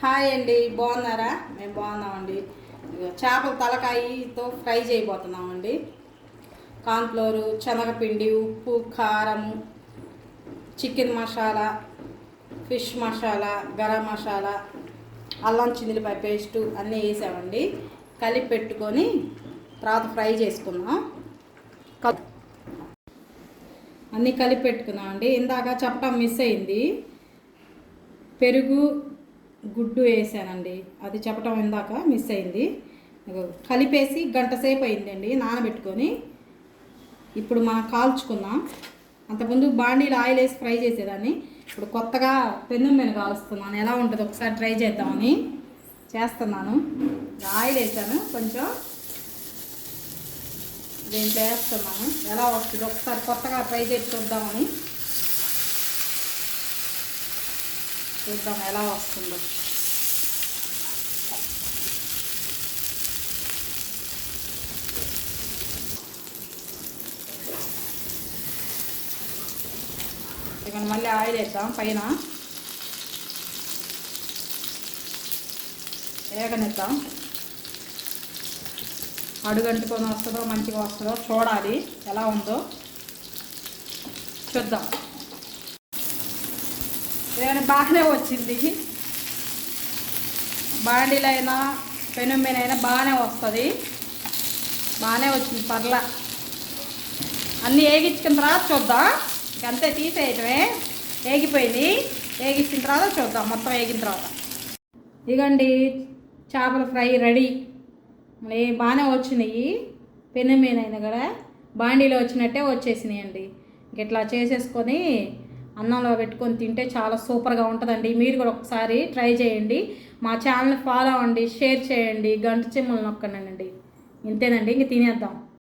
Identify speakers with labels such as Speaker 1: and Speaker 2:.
Speaker 1: Hi అండి బాగున్నారా? మేము బాగున్నామండి. చేపల తలకాయతో ఫ్రై చేయబోతున్నామండి. కార్న్ఫ్లోరు శనగపిండి ఉప్పు కారము చికెన్ మసాలా ఫిష్ మసాలా గరం మసాలా అల్లం చిందిలిపాయ పేస్టు అన్నీ వేసామండి. కలిపి పెట్టుకొని తర్వాత ఫ్రై చేసుకుందాం. అన్నీ కలిపి పెట్టుకున్నామండి. ఇందాక చెప్పడం మిస్ అయింది. పెరుగు గుడ్డు వేసానండి. అది చెప్పటం ఇందాక మిస్ అయింది. కలిపేసి గంట సేపు అయిందండి నానబెట్టుకొని. ఇప్పుడు మనం కాల్చుకుందాం. అంతకుముందు బాండీలో ఆయిల్ వేసి ఫ్రై చేసేదాన్ని. ఇప్పుడు కొత్తగా పెన్ను మీద కాలుస్తున్నాను. ఎలా ఉంటుంది ఒకసారి ట్రై చేద్దామని చేస్తున్నాను. ఆయిల్ వేసాను. కొంచెం దీంట్లో వేస్తున్నాను ఎలా వస్తుంది ఒకసారి కొత్తగా ట్రై చేసి చూద్దామని చూద్దాం ఎలా వస్తుందో. ఇక్కడ మళ్ళీ ఆయిల్ వేద్దాం పైన. వేగనిద్దాం అడుగంటుకొని వస్తుందో మంచిగా వస్తుందో చూడాలి ఎలా ఉందో. చూద్దాం. నేను బాగానే వచ్చింది. బాండీలో అయినా పెను బాగానే వస్తుంది. బాగానే వచ్చింది పర్లా. అన్నీ ఏగించిన తర్వాత చూద్దాం. ఇక అంతే తీసేయటమే. ఏగిపోయింది. ఏగించిన తర్వాత చూద్దాం. మొత్తం వేగిన తర్వాత. ఇగండి చేపల ఫ్రై రెడీ. మళ్ళీ బాగానే వచ్చినాయి. పెను కూడా బాండీలో వచ్చినట్టే వచ్చేసినాయి అండి ఇట్లా చేసేసుకొని అన్నంలో పెట్టుకొని తింటే చాలా సూపర్గా ఉంటుందండి. మీరు కూడా ఒకసారి ట్రై చేయండి. మా ఛానల్ ఫాలో అవ్వండి షేర్ చేయండి. గంట చిమ్మలు నొక్కనండి. ఇంతేనండి. ఇంక తినేద్దాం.